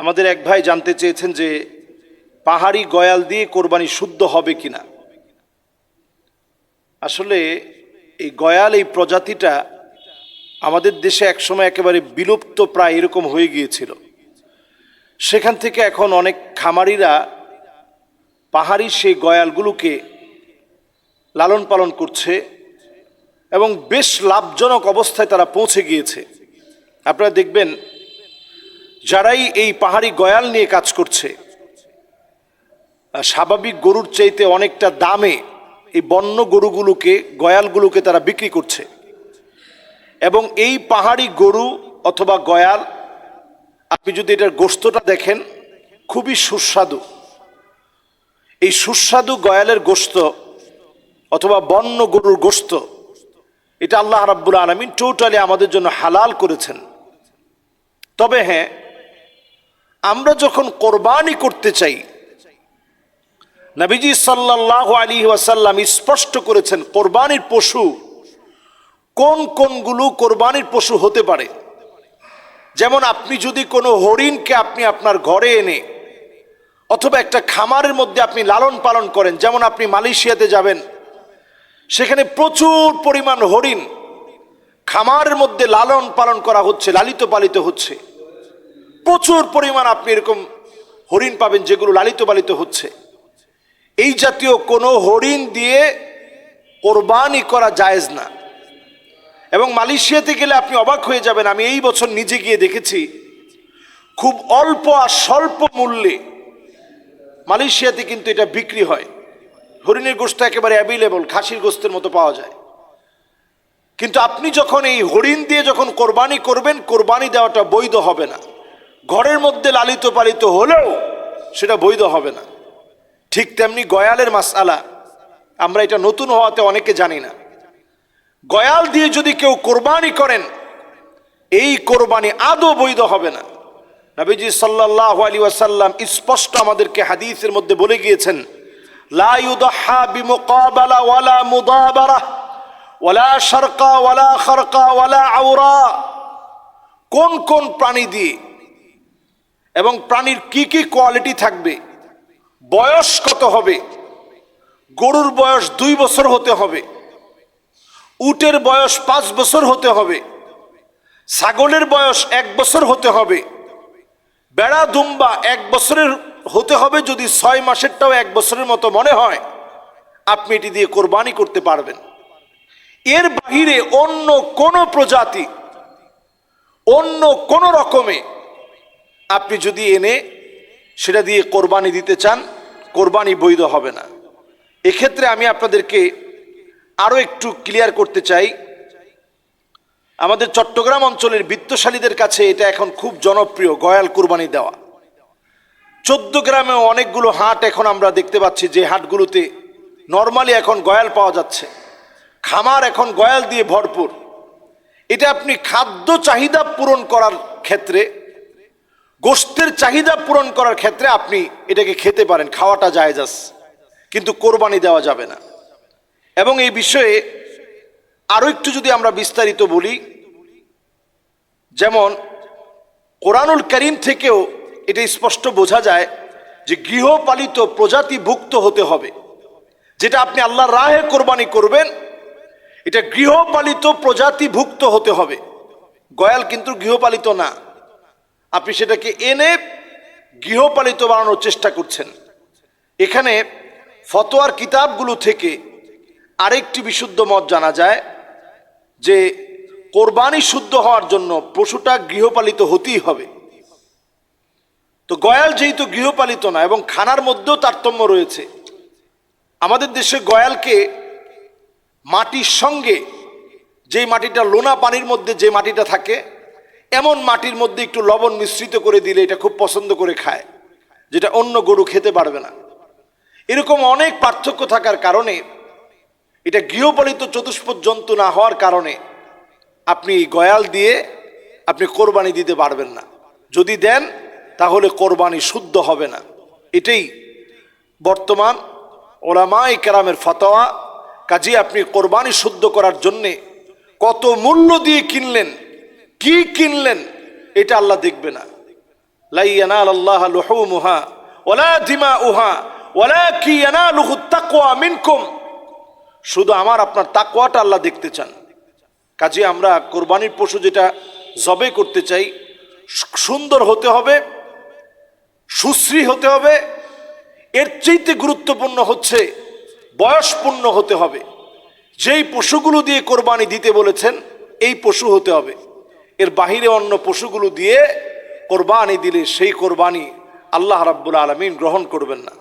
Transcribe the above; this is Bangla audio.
আমাদের এক ভাই জানতে চেয়েছেন যে পাহাড়ি গয়াল দিয়ে কোরবানি শুদ্ধ হবে কিনা। আসলে এই গয়াল, এই প্রজাতিটা আমাদের দেশে একসময় একেবারে বিলুপ্ত প্রায় এরকম হয়ে গিয়েছিল। সেখান থেকে এখন অনেক খামারিরা পাহাড়ি সেই গয়ালগুলোকে লালন পালন করছে এবং বেশ লাভজনক অবস্থায় তারা পৌঁছে গিয়েছে। আপনারা দেখবেন যারাই এই পাহাড়ি গয়াল নিয়ে কাজ করছে স্বাভাবিক গরুর চাইতে অনেকটা দামে এই বন্য গরুগুলোকে, গয়ালগুলোকে তারা বিক্রি করছে। এবং এই পাহাড়ি গরু অথবা গয়াল, আপনি যদি এটার গোস্তটা দেখেন, খুবই সুস্বাদু। এই সুস্বাদু গয়ালের গোস্ত অথবা বন্য গরুর গোস্ত এটা আল্লাহ রাব্বুল আলমিন টোটালি আমাদের জন্য হালাল করেছেন। তবে হ্যাঁ আমরা যখন কোরবানি করতে চাই, নবীজি সাল্লাহ আলী ওয়াসাল্লাম স্পষ্ট করেছেন, কোরবানির পশু কোন কোনগুলো কোরবানির পশু হতে পারে। যেমন আপনি যদি কোনো হরিণকে আপনি আপনার ঘরে এনে অথবা একটা খামারের মধ্যে আপনি লালন পালন করেন, যেমন আপনি মালয়েশিয়াতে যাবেন, সেখানে প্রচুর পরিমাণ হরিণ খামারের মধ্যে লালন পালন করা হচ্ছে, লালিত পালিত হচ্ছে। প্রচুর পরিমাণ আপনি এরকম হরিণ পাবেন যেগুলো লালিত পালিত হচ্ছে। এই জাতীয় কোনো হরিণ দিয়ে কোরবানি করা জায়েজ না। এবং মালয়েশিয়াতে গেলে আপনি অবাক হয়ে যাবেন, আমি এই বছর নিজে গিয়ে দেখেছি, খুব অল্প আর স্বল্প মূল্যে মালয়েশিয়াতে কিন্তু এটা বিক্রি হয়। হরিণের গোস্ত একেবারে অ্যাভেলেবল খাসির গোস্তের মতো পাওয়া যায়। কিন্তু আপনি যখন এই হরিণ দিয়ে যখন কোরবানি করবেন, কোরবানি দেওয়াটা বৈধ হবে না। ঘরের মধ্যে লালিত পালিত হলেও সেটা বৈধ হবে না। ঠিক তেমনি গয়ালের মাসালা আমরা এটা নতুন হওয়াতে অনেকে জানি না। গয়াল দিয়ে যদি কেউ কোরবানি করেন, এই কোরবানি আদৌ বৈধ হবে না। নবীজি সাল্লাহ আলী ওয়াসাল্লাম স্পষ্ট আমাদেরকে হাদিসের মধ্যে বলে গিয়েছেন ওয়ালা ওয়ালা কোন কোন প্রাণী দিয়ে এবং প্রাণীর কি কি কোয়ালিটি থাকবে? বয়স কত হবে? গরুর বয়স দুই বছর হতে হবে। উটের বয়স পাঁচ বছর হতে হবে। ছাগলের বয়স এক বছর হতে হবে। বেড়া, দুম্বা এক বছরের হতে হবে যদি ছয় মাসেরটাও এক বছরের মতো মনে হয়। আপনি এটি দিয়ে কোরবানি করতে পারবেন। এর বাহিরে অন্য কোন প্রজাতি, অন্য কোন রকমে আপনি যদি এনে সেটা দিয়ে কোরবানি দিতে চান, কোরবানি বৈধ হবে না। এক্ষেত্রে আমি আপনাদেরকে আরও একটু ক্লিয়ার করতে চাই। আমাদের চট্টগ্রাম অঞ্চলের বিত্তশালীদের কাছে এটা এখন খুব জনপ্রিয়, গয়াল কোরবানি দেওয়া। চোদ্দ গ্রামে অনেকগুলো হাট এখন আমরা দেখতে পাচ্ছি যে হাটগুলোতে নর্মালি এখন গয়াল পাওয়া যাচ্ছে। খামার এখন গয়াল দিয়ে ভরপুর। এটা আপনি খাদ্য চাহিদা পূরণ করার ক্ষেত্রে গোস্তের চাহিদা পূরণ করার ক্ষেত্রে আপনি এটাকে খেতে পারেন, খাওয়াটা জায়জাস কিন্তু কোরবানি দেওয়া যাবে না। এবং এই বিষয়ে আরও একটু যদি আমরা বিস্তারিত বলি, যেমন কোরআনুল করিম থেকেও এটা স্পষ্ট বোঝা যায় যে গৃহপালিত প্রজাতিভুক্ত হতে হবে। যেটা আপনি আল্লাহর রাহে কোরবানি করবেন, এটা গৃহপালিত প্রজাতিভুক্ত হতে হবে। গয়াল কিন্তু গৃহপালিত না। আপনি সেটাকে এনে গৃহপালিত বানানোর চেষ্টা করছেন। এখানে ফতোয়ার কিতাবগুলো থেকে আরেকটি বিশুদ্ধ মত জানা যায় যে কোরবানি শুদ্ধ হওয়ার জন্য পশুটা গৃহপালিত হতেই হবে। তো গয়াল যেহেতু গৃহপালিত না এবং খানার মধ্যেও তারতম্য রয়েছে, আমাদের দেশে গয়ালকে মাটির সঙ্গে যে মাটিটা লোনা পানির মধ্যে যে মাটিটা থাকে এমন মাটির মধ্যে একটু লবণ মিশ্রিত করে দিলে এটা খুব পছন্দ করে খায়, যেটা অন্য গরু খেতে পারবে না। এরকম অনেক পার্থক্য থাকার কারণে, এটা গৃহপালিত চতুষ্পদ জন্তু না হওয়ার কারণে আপনি গয়াল দিয়ে আপনি কোরবানি দিতে পারবেন না। যদি দেন, তাহলে কোরবানি শুদ্ধ হবে না। এটাই বর্তমান ওলামাই কেরামের ফতোয়া। কাজে আপনি কোরবানি শুদ্ধ করার জন্যে কত মূল্য দিয়ে কিনলেন কি কিনলেন, এটা আল্লাহ দেখবে না। লাইয়ানাল আল্লাহ লুহুমুহা ওলা দিমাউহা ওলা কি ইয়ানালুহু তাকওয়া মিনকুম। শুধু আমার, আপনার তাকওয়াটা আল্লাহ দেখতে চান। কাজে আমরা কোরবানির পশু যেটা জবে করতে চাই, সুন্দর হতে হবে, সুশ্রী হতে হবে, এর চাইতে গুরুত্বপূর্ণ হচ্ছে বয়সপূর্ণ হতে হবে। যেই পশুগুলো দিয়ে কোরবানি দিতে বলেছেন, এই পশু হতে হবে। এর বাহিরে অন্য পশুগুলো দিয়ে কোরবানি দিলে সেই কোরবানি আল্লাহ রাব্বুল আলমিন গ্রহণ করবেন না।